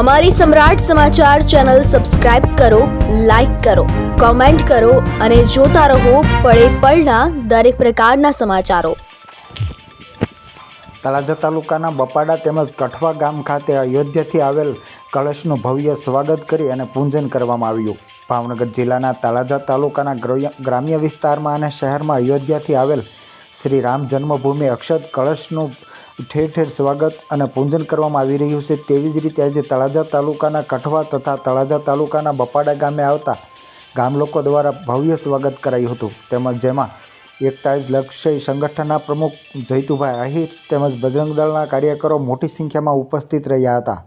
અમારી સમ્રાટ સમાચાર ચેનલ સબસ્ક્રાઇબ કરો, લાઇક કરો, કોમેન્ટ કરો અને જોતા રહો પળે પળના દરેક પ્રકારના સમાચારો. તળાજા તાલુકાના બપાડા તેમજ કઠવા ગામ ખાતે અયોધ્યાથી આવેલ કળશનું ભવ્ય સ્વાગત કરી અને પૂજન કરવામાં આવ્યું. ભાવનગર જિલ્લાના તળાજા તાલુકાના ગ્રામ્ય વિસ્તારમાં અને શહેરમાં અયોધ્યાથી આવેલ શ્રી રામ જન્મભૂમિ અક્ષત કળશનું ઠેર ઠેર સ્વાગત અને પૂજન કરવામાં આવી રહ્યું છે. તેવી જ રીતે આજે તળાજા તાલુકાના કઠવા તથા તળાજા તાલુકાના બપાડા ગામે આવતા ગામ લોકો દ્વારા ભવ્ય સ્વાગત કરાયું હતું. તેમજ જેમાં એકતા જ લક્ષ્ય સંગઠનના પ્રમુખ જયતુભાઈ આહિર તેમજ બજરંગ દળના કાર્યકરો મોટી સંખ્યામાં ઉપસ્થિત રહ્યા હતા.